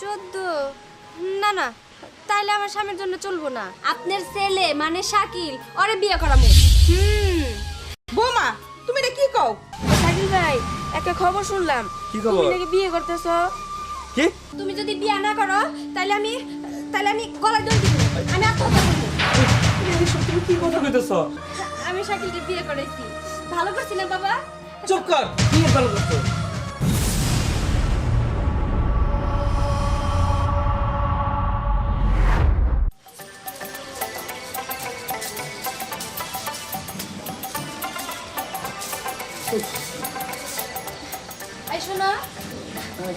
চোদ্দ? না না তাইলে আমার স্বামীর জন্য চলবো না। আপনার ছেলে মানে শাকিল ওরে বিয়ে করাবো হুম। বৌমা তুমি এটা কি কও? শাকিল ভাই একটা খবর শুনলাম। কি খবর? তুমি নাকি বিয়ে করতেছ? কি? তুমি যদি বিয়ে না করো তাহলে আমি তাহলে আমি গলায় দড়ি দিব। আমি আত্মহত্যা করব। তুমি কি কথা কইতেছ? আমি শাকিলকে বিয়ে করেছি ভালো করছি না বাবা? চুপ কর কি ভালো করছ।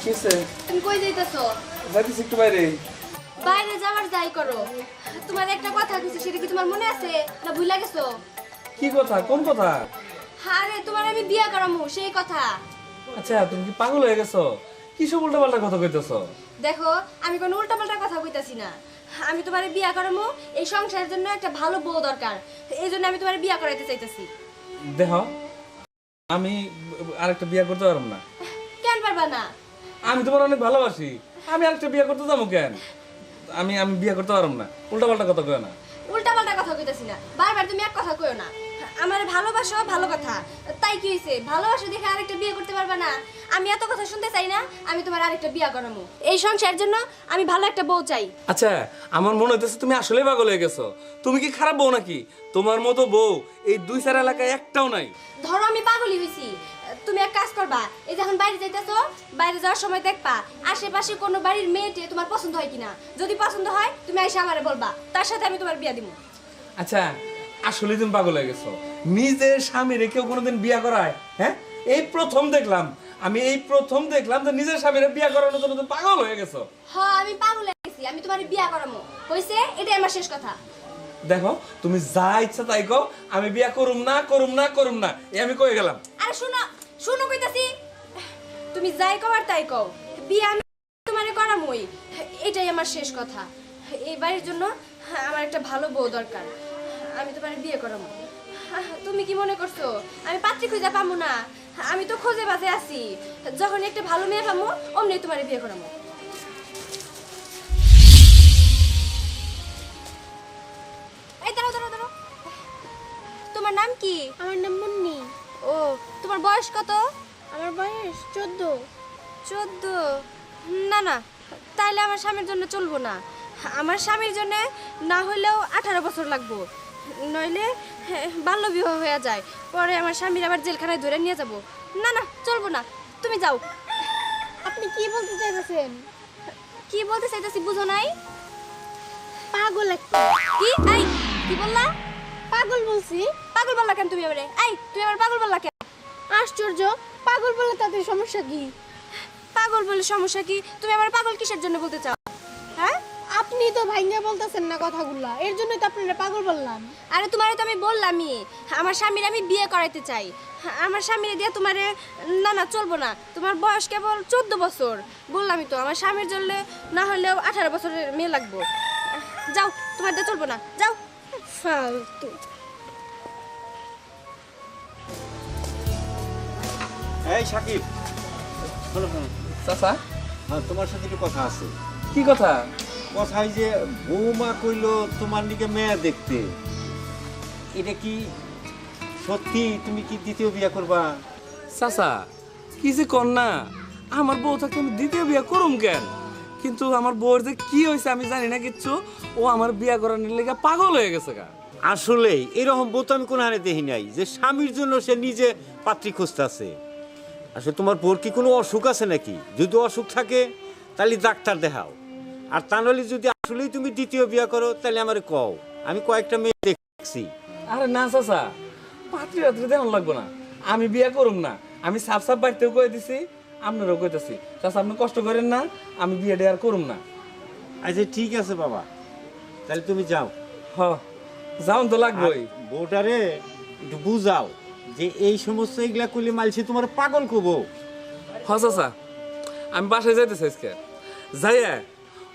কিসে তুমি কই যাইতেছো? যাইতেছি একটু বাইরে। বাইরে যাওয়ার যাই করো। তোমার একটা কথা কইছি সেটা কি তোমার মনে আছে না ভুলে গেছো? কি কথা? কোন কথা? আরে তোমার আমি বিয়ে করামু সেই কথা। আচ্ছা তুমি কি পাগল হয়ে গেছো? কি সব উল্টা পাল্টা কথা কইতেছ? দেখো আমি কোনো উল্টাপাল্টা কথা কইতাছি না। আমি তোমার বিয়ে করামু এই সংসারের জন্য একটা ভালো বউ দরকার। এই জন্য আমি তোমার বিয়ে করাইতে চাইতেছি। দেখ আমি আরেকটা বিয়ে করতে পারব না। কেন পারবা না? আমি তোমার অনেক ভালোবাসি। আমি আরেকটা বিয়ে করতে যাব কেন? আমি আমি বিয়ে করতে পারব না। উল্টা পাল্টা কথা কয় না। উল্টাপাল্টা কথা কইতাছি না। বারবার তুমি এক কথা কইও না। আমার ভালোবাসো ভালো কথা। তাই কি হইছে? ভালোবাসো দেখে আরেকটা বিয়ে করতে পারবা না। আমি এত কথা শুনতে চাই না আমি তোমার আরেকটা বিয়ে করামু। এই সংসারের জন্য আমি ভালো একটা বউ চাই। আচ্ছা আমার মনে হইতেছে তুমি আসলে পাগল হয়ে গেছো। তুমি কি খারাপ বউ নাকি? তোমার মতো বউ এই দুই চার এলাকায় একটাও নাই। ধরো আমি পাগলই হইছি। তুমি এক কাজ করবা এই যখন বাইরে যাইতেছো বাইরে যাওয়ার সময় দেখবা আশেপাশে কোনো বাড়ির মেয়েটে তোমার পছন্দ হয় কিনা। যদি পছন্দ হয় তুমি এসে আমারে বলবা তার সাথে আমি তোমার বিয়া দিব আচ্ছা আসলে তুমি পাগল হয়ে গেছো। নিজের স্বামী রেখেও কোনোদিন বিয়া করায় হ্যাঁ? এই প্রথম দেখলাম আমি এই প্রথম দেখলাম যে নিজের স্বামীরে বিয়া করানোর জন্য তুমি পাগল হয়ে গেছো। হ্যাঁ আমি পাগল হয়ে গেছি আমি তোমার বিয়া করামো। হইছে এটাই আমার শেষ কথা। দেখো তুমি যা ইচ্ছা তাই কো আমি বিয়া করুম না করুম না করুম না এই আমি কয়ে গেলাম। আরে শোনো শোনো কইতাছি, তুমি যাই কও আর তাই কও। বিয়ে আমি তোমারে করামই, এটাই আমার শেষ কথা। এই বাড়ির জন্য আমার একটা ভালো বউ দরকার, আমি তোমারে বিয়ে করামো তুমি কি মনে করছ, আমি পাত্রী খুঁজে পামু না? আমি তো খোঁজে বাজে আছি যখন একটা ভালো মেয়ে পামু, অমনি তোমারে বিয়ে করামো তোমার বয়স কত? আমার বয়স চোদ্দ। চোদ্দ? না না তাইলে আমার স্বামীর জন্য চলবো না। আমার স্বামীর জন্য না হলেও আঠারো বছর লাগবো। নইলে হ্যাঁ, বাল্য বিবাহ হয়ে যায়। পরে আমার স্বামীর আবার জেলখানায় ধরে নিয়ে যাব। না না চলবো না তুমি যাও। আপনি কি বলতে চাইতেছেন? কি বলতে চাইতেছি বুঝো নাই? পাগল একটা কি? এই কি বললা? পাগল বলছি। পাগল বললা কেন তুমি এবারে এই তুমি আবার পাগল বললা কেন? আশ্চর্য পাগল বলে তাদের সমস্যা কি? পাগল বলে সমস্যা কি? তুমি আবার পাগল কিসের জন্য বলতে চাও? হ্যাঁ? আপনি তো ভাইঙ্গা বলতেছেন না কথাগুলা এর জন্যই তো আপনারা পাগল বললাম। আরে তোমারে তো আমি বললামই আমার স্বামীর আমি বিয়ে করাইতে চাই। আমার স্বামীর দিয়ে তোমারে না না চলবো না। তোমার বয়স কেবল চোদ্দ বছর। বললামই তো আমার স্বামীর জন্য না হলেও আঠারো বছরের মেয়ে লাগবো। যাও তোমার দিয়ে চলবো না যাও। ফালতু। এই সাকিব। শোনো শোনো। চাচা? হ্যাঁ তোমার সাথে একটু কথা আছে। কি কথা? কথা এই যে বৌমা কইলো তোমার দিকে মেয়ে দেখতে। এটা কি সত্যি? তুমি কি দ্বিতীয় বিয়ে করবা? চাচা কি যে কর না আমার বউ থাকতে আমি দ্বিতীয় বিয়া করুম কেন? কিন্তু আমার বউর যে কি হয়েছে আমি জানি না কিচ্ছু। ও আমার বিয়া করানোর লেগে পাগল হয়ে গেছে গা। আসলে এরকম বউ তো আমি কোনো হারে দেখি নাই যে স্বামীর জন্য সে নিজে পাত্রী খুঁজতেছে। আসলে তোমার বউর কি কোনো অসুখ আছে নাকি? যদি অসুখ থাকে তাহলে ডাক্তার দেখাও। আর তা নাহলে যদি আসলেই তুমি দ্বিতীয় বিয়ে করো তাহলে আমার কও। আমি কয়েকটা মেয়ে দেখছি। আরে না চাচা পাত্রী রাত্রি দেওয়ান লাগবো না। আমি বিয়া করুম না। আমি সাফ সাফ বাড়িতেও কয়ে দিছি আপনারও কইতেছি। চাচা আপনি কষ্ট করেন না আমি বিয়ে আর করুম না। আচ্ছা ঠিক আছে বাবা। তাহলে তুমি যাও। হ যাও তো লাগবোই। বউটারে একটু বুঝাও। যে এই সমস্ত এগুলা করলে মালছি তোমার পাগল করব হ চাচা আমি বাসায় যাইতেছি আজকে। যাইয়া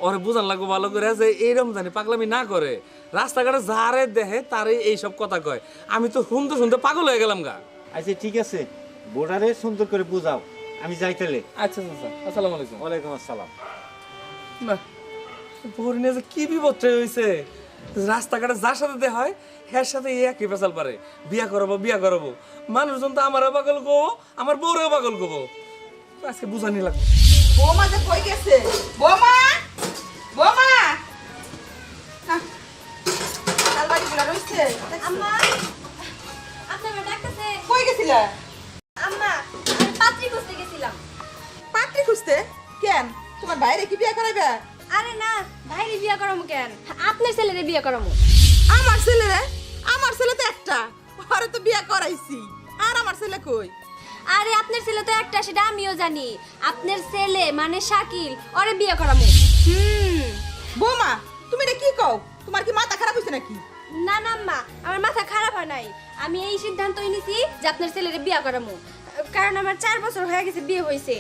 ওরে বুঝান লাগবো ভালো করে যে এইরকম জানি পাগলামি না করে রাস্তাঘাটে যারে দেখে তারে এইসব কথা কয়। আমি তো শুনতে শুনতে পাগল হয়ে গেলাম গা। আচ্ছা ঠিক আছে বউটারে সুন্দর করে বুঝাও আমি যাই তাহলে। আচ্ছা চাচা আসসালামু আলাইকুম। ওয়ালাইকুম আসসালাম। না নিয়ে যে কি বিপদটা হয়েছে রাস্তাঘাটে যার সাথে দেখা হয় হ্যার সাথে এই একই পেশাল পারে। বিয়া করাবো বিয়া করাবো। মানুষজন তো আমারও পাগল কবো আমার বউরেও পাগল কবো আজকে বুঝানি লাগবে। বৌমা যে কই গেছে? বৌমা? বৌমা? আম্মা আপনার ডাকতেছে। কই গেছিলা? আম্মা আমি পাত্রী খুঁজতে গেছিলাম। পাত্রী খুঁজতে? কেন? তোমার বাইরে কি বিয়া করাবে আরে না ভাইরে বিয়া করামু কেন? আপনার ছেলেরে বিয়া করামু। আমার ছেলেরে? আমার ছেলে তো একটা। আরে তো বিয়ে করাইছি। আর আমার ছেলে কই? আরে আপনার ছেলে তো একটা সেটা আমিও জানি। আপনার ছেলে মানে শাকিল ওরে বিয়ে করামু। হুম। বৌমা তুমি এটা কি কও? তোমার কি মাথা খারাপ হয়েছে নাকি? না না আম্মা আমার মাথা খারাপ হয় নাই। আমি এই সিদ্ধান্তই নিছি যে আপনার ছেলেরে বিয়া করামু। কারণ আমার চার বছর হয়ে গেছে বিয়ে হয়েছে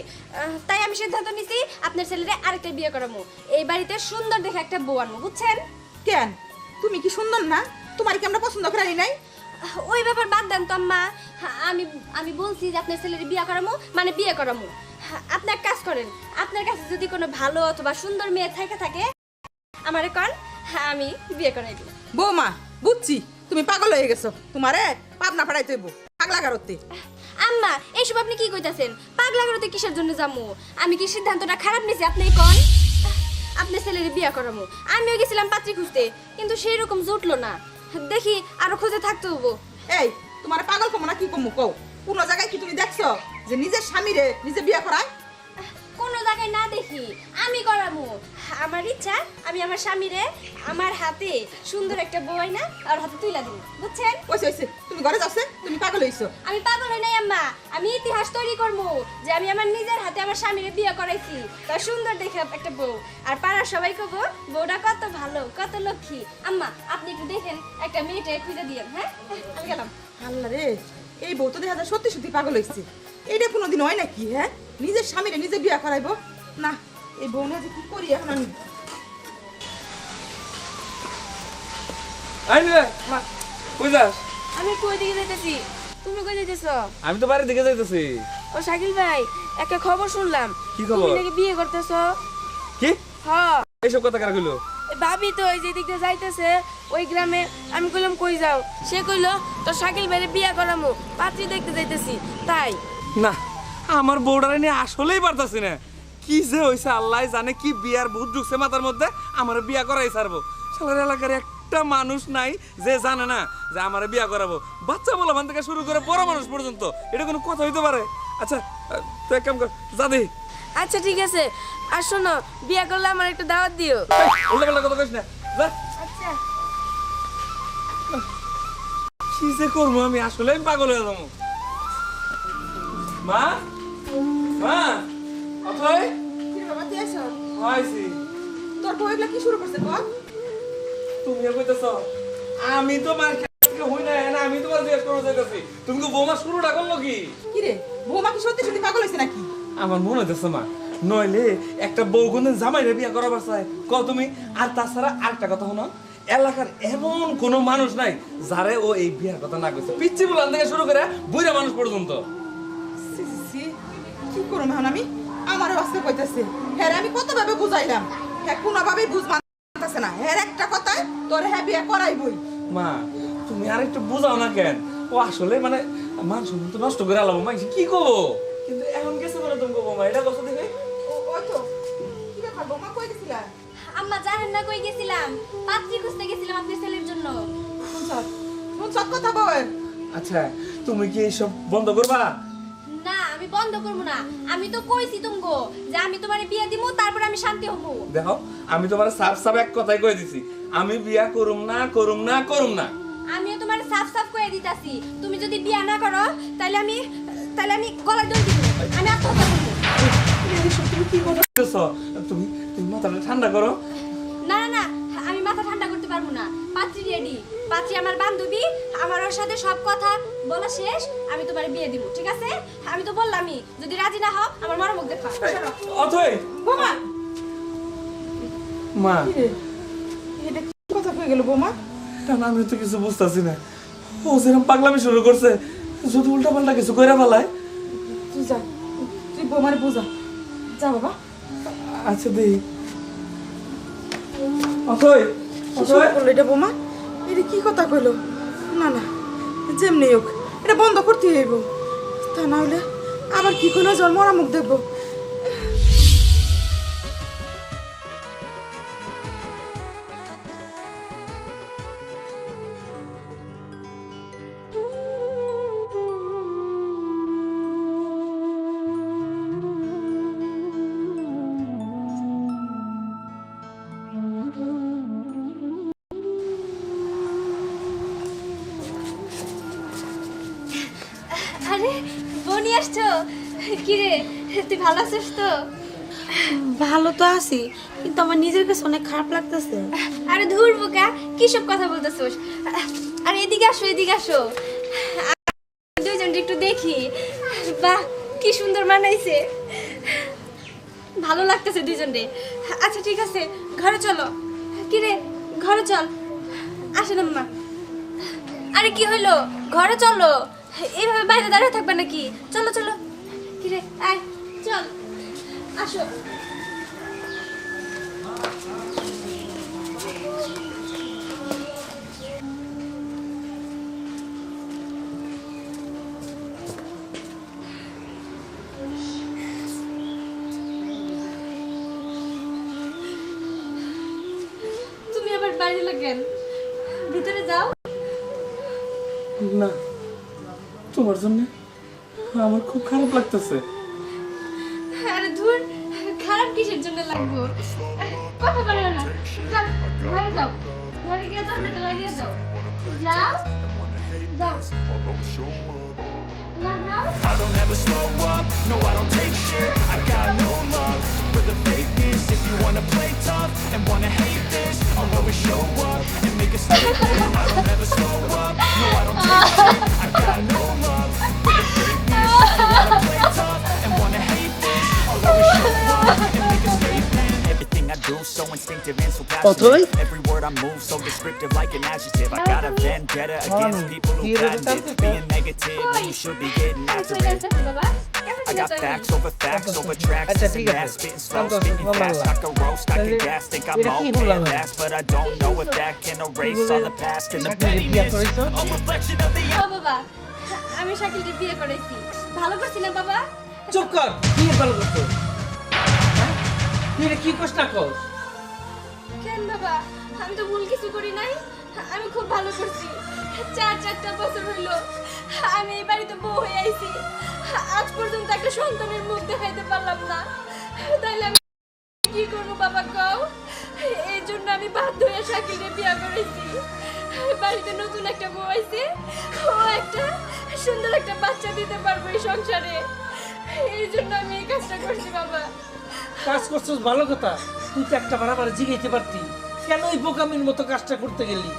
তাই আমি সিদ্ধান্ত নিছি আপনার ছেলেরে আরেকটা বিয়ে করামু। এই বাড়িতে সুন্দর দেখে একটা বউ আনব বুঝছেন? কেন? তুমি কি সুন্দর না? তোমার কি আমরা পছন্দ করি নাই? ওই ব্যাপার বাদ দেন তো আম্মা। আমি আমি বলছি যে আপনার ছেলের বিয়ে করামু মানে বিয়ে করামু। আপনি এক কাজ করেন আপনার কাছে যদি কোনো ভালো অথবা সুন্দর মেয়ে থেকে থাকে আমারে কন আমি বিয়ে করাই দিব। বৌমা বুঝছি। তুমি পাগল হয়ে গেছো। তোমারে পাবনা ফাড়াই তৈব পাগলা গারতে আম্মা এইসব আপনি কি কইতাছেন? পাগলা করতে কিসের জন্য যামু? আমি কি সিদ্ধান্তটা খারাপ নিছি আপনি কন? আপনার ছেলের বিয়ে করামু। আমিও গেছিলাম পাত্রী খুঁজতে কিন্তু সেই রকম জুটলো না। দেখি আরও খুঁজে থাকতে হব এই তোমার পাগল কমো না কি কমু কও? কোন জায়গায় কি তুমি দেখছ যে নিজের স্বামীরে নিজে বিয়ে করায়? কোনো জায়গায় না দেখি আমি করামু। আমার ইচ্ছা আমি আমার স্বামীরে আমার হাতে সুন্দর একটা বই না আর হাতে তুইলা দিব বুঝছেন? ওইসে ওইসে তুমি ঘরে যাচ্ছে? তুমি পাগল হইছো। আমি পাগল হই নাই আম্মা। আমি ইতিহাস তৈরি করব যে আমি আমার নিজের হাতে আমার স্বামীরে বিয়ে করাইছি। তার সুন্দর দেখে একটা বউ। আর পাড়ার সবাই কব বউটা কত ভালো কত লক্ষ্মী। আম্মা আপনি একটু দেখেন একটা মেয়েটা খুঁজে দিয়েন হ্যাঁ? আমি গেলাম। আল্লাহ রে এই বউ তো দেখা যায় সত্যি সত্যি পাগল হইছে। এইটা কোনোদিন হয় নাকি হ্যাঁ? নিজের স্বামীরে নিজে বিয়ে করাইবো? না এই বউ না যে কি করি এখন আমি? আই রে মা যাস? আমি কই দিকে যাইতেছি? তুমি কই যাইতেছ? আমি তো বাড়ির দিকে যাইতেছি। ও শাকিল ভাই একটা খবর শুনলাম। কি খবর? তুমি নাকি বিয়ে করতেছ? কি? হ্যাঁ এইসব কথা কারা কইলো? ভাবি তো ওই যে দিক যাইতেছে ওই গ্রামে। আমি কইলাম কই যাও? সে কইলো তোর শাকিল ভাইরে বিয়া করামু। পাত্রী দেখতে যাইতেছি। তাই। না আমার বউডারে নিয়ে আসলেই পারতাছি না। কি যে হইছে আল্লাহ জানে কি বিয়ার ভূত ঢুকছে মাথার মধ্যে আমার বিয়া করাই ছাড়বো। সালার এলাকার একটা মানুষ নাই যে জানে না যে আমার বিয়া করাবো। বাচ্চা বলা থেকে শুরু করে বড় মানুষ পর্যন্ত এটা কোনো কথা হইতে পারে? আচ্ছা তুই এক কাম কর যা আচ্ছা ঠিক আছে। আর শোনো বিয়া করলে আমার একটা দাওয়াত দিও। উল্টা পাল্টা কথা কইস না। যা। আচ্ছা। কি যে করব আমি? আসলে আমি পাগল হয়ে যাব। মা? মা? অথয়? কি বাবা তুই এসো। হয়েছি। তোর বউ কি শুরু করছে বল তুমি কইতেছ আমি তো মার থেকে হই না না আমি তোমার জিজ্ঞেস করতে চাইতেছি তুমি তো বৌমা শুরুটা করল কি? কি রে বৌমা কি সত্যি সত্যি পাগল নাকি? আমার মনে হইতেছে মা নইলে একটা বউ কোনদিন বিয়া করাবার ক তুমি আর তাছাড়া আরেকটা কথা এলাকার এমন কোনো মানুষ নাই যারে ও এই বিয়ার কথা না কইছে। পিচ্ছি বুলান থেকে শুরু করে বুড়া মানুষ পর্যন্ত। কি করুম এখন আমি। আমারও আজকে কইতাছে হ্যাঁ আমি কত ভাবে বুঝাইলাম? হ্যাঁ কোনোভাবেই বুঝ না। একটা কথায় তোর হ্যাঁ বিয়ে করাইবই। মা তুমি আর একটু বুঝাও না কেন? ও আসলে মানে মান সম্মান তো নষ্ট করে আলাবো মা কি করব কিন্তু এখন গেছে বলে তুমি কবো মা এটা কথা দেখে ও ওই তো। কি ব্যাপার বৌমা কই গেছিলা? আম্মা জানেন না কই গেছিলাম? পাত্রী খুঁজতে গেছিলাম আপনার ছেলের জন্য। কথা বল। আচ্ছা তুমি কি এইসব বন্ধ করবা? বন্ধ করব না। আমি তো কইছি তুমগো যে আমি তোমার বিয়ে দিব তারপর আমি শান্তি হব। দেখো আমি তোমার সাফ সাফ এক কথাই কয়ে দিছি। আমি বিয়া করুম না করুম না করুম না। আমিও তোমার সাফ সাফ করে দিতাছি। তুমি যদি বিয়া না করো তাহলে আমি তাহলে আমি গলায় দড়ি দিব। আমি আত্মহত্যা করব। বুঝতেছ? তুমি তুমি মাথাটা ঠান্ডা করো। না না না আমি মাথা ঠান্ডা করতে পারব না। পাত্রী রেডি পাত্রী আমার বান্ধবী আমার ওর সাথে সব কথা বলা শেষ আমি তোমার বিয়ে দিব ঠিক আছে? আমি তো বললামই যদি রাজি না হও আমার মরমুখ দেখা। অথই! বৌমা! মা! এটা কি কথা কই গেল বৌমা? তা না, আমি তো কিছু বুঝতেছি না। ও যেরকম পাগলামি শুরু করছে যদি উল্টা পাল্টা কিছু কইরা ফেলায়। তুই যা তুই বৌমারে বুঝা। যা বাবা। আচ্ছা দেই অথই! করল এটা বোমা? এটা কি কথা কইলো? না না, যেমনি হোক, এটা বন্ধ করতে হইব। তা না হলে আবার কি কোনো জন্মরা মরা মুখ দেখব। আরে বনি আসছো? কিরে তুই ভালো আছিস তো? ভালো তো আছি কিন্তু আমার নিজের কাছে অনেক খারাপ লাগতেছে। আরে ধুর বোকা কি সব কথা বলতেছোস? আরে এদিকে আসো এদিকে আসো। দুইজন একটু দেখি। বাহ কি সুন্দর মানাইছে। ভালো লাগতেছে দুইজন রে আচ্ছা ঠিক আছে ঘরে চলো। কিরে ঘরে চল। আসেন আম্মা। আরে কি হইল? ঘরে চলো। এইভাবে বাইরে দাঁড়িয়ে থাকবে নাকি? চলো চলো। কিরে চল। আসো। তুমি আবার বাইরে লাগেন ভিতরে যাও। না। তোমার জন্য আমার খুব খারাপ লাগতেছে আরে ধুর খারাপ কিসের জন্য লাগবো কথা বলো না যাও ঘরে যাও ঘরে গিয়ে দরজাটা লাগিয়ে দাও যাও যাও না যাও I don't ever slow up, no I don't take shit I got no love for the fakeness If you wanna play tough and wanna hate this I'll always show up and make a statement I don't ever slow up, no I don't take shit I got no instinctive and so passionate Every word I move so descriptive like an adjective I got a vendetta against people who patent it Being negative when you should be getting after it I got facts over facts over tracks. আচ্ছা, spitting slow, spitting fast. I can roast, I can gas. Think I'm okay at last, but I don't know if that can erase all the past and the pettiness. করেছ? A reflection of the আমি শাকিলকে বিয়ে করেছি ভালো করছি না বাবা চুপ কর কি ভালো করতো হ্যাঁ? তুই এটা কি কষ্ট না কর কেন বাবা? আমি তো ভুল কিছু করি নাই। আমি খুব ভালো করছি। চার চারটা বছর হইল, আমি এই বাড়িতে বউ হয়ে আইছি। আজ পর্যন্ত একটা সন্তানের মুখ দেখাইতে পারলাম না। তাইলে আমি কি করব বাবা কও? এই জন্য আমি বাধ্য হয়ে শাকিলে বিয়ে করেছি। বাড়িতে নতুন একটা বউ আইছে। ও একটা সুন্দর একটা বাচ্চা দিতে পারব এই সংসারে। এই জন্য আমি এই কাজটা করছি বাবা। কাজ করছিস ভালো কথা। তুই তো একটা বাড়া জিগাইতে পারতি। কেন ওই বোকামির মতো কাজটা করতে গেলি?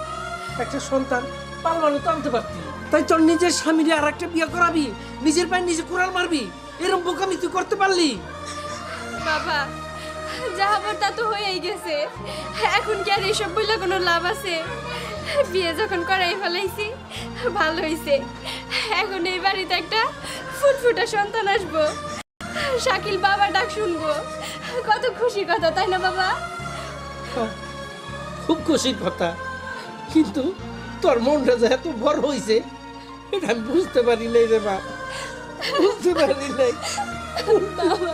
একটা সন্তান পালবানো তো আনতে পারতি। তাই তোর নিজের স্বামীর আর একটা বিয়ে করাবি। নিজের পায়ে নিজে কোরাল মারবি। এরকম বোকামি তুই করতে পারলি? বাবা, যা হবার তা তো হয়েই গেছে। এখন কি আর এসব বললে কোনো লাভ আছে? বিয়ে যখন করাই ফেলাইছি, ভালো হইছে। এখন এই বাড়িতে একটা ফুটফুটা সন্তান আসব। শাকিল বাবা ডাক শুনব। কত খুশি কথা তাই না বাবা? খুব খুশির কথা। কিন্তু তোর মনটা যে এত বড় হয়েছে এটা আমি বুঝতে পারি নাই রে মা। বুঝতে পারি নাই। বাবা।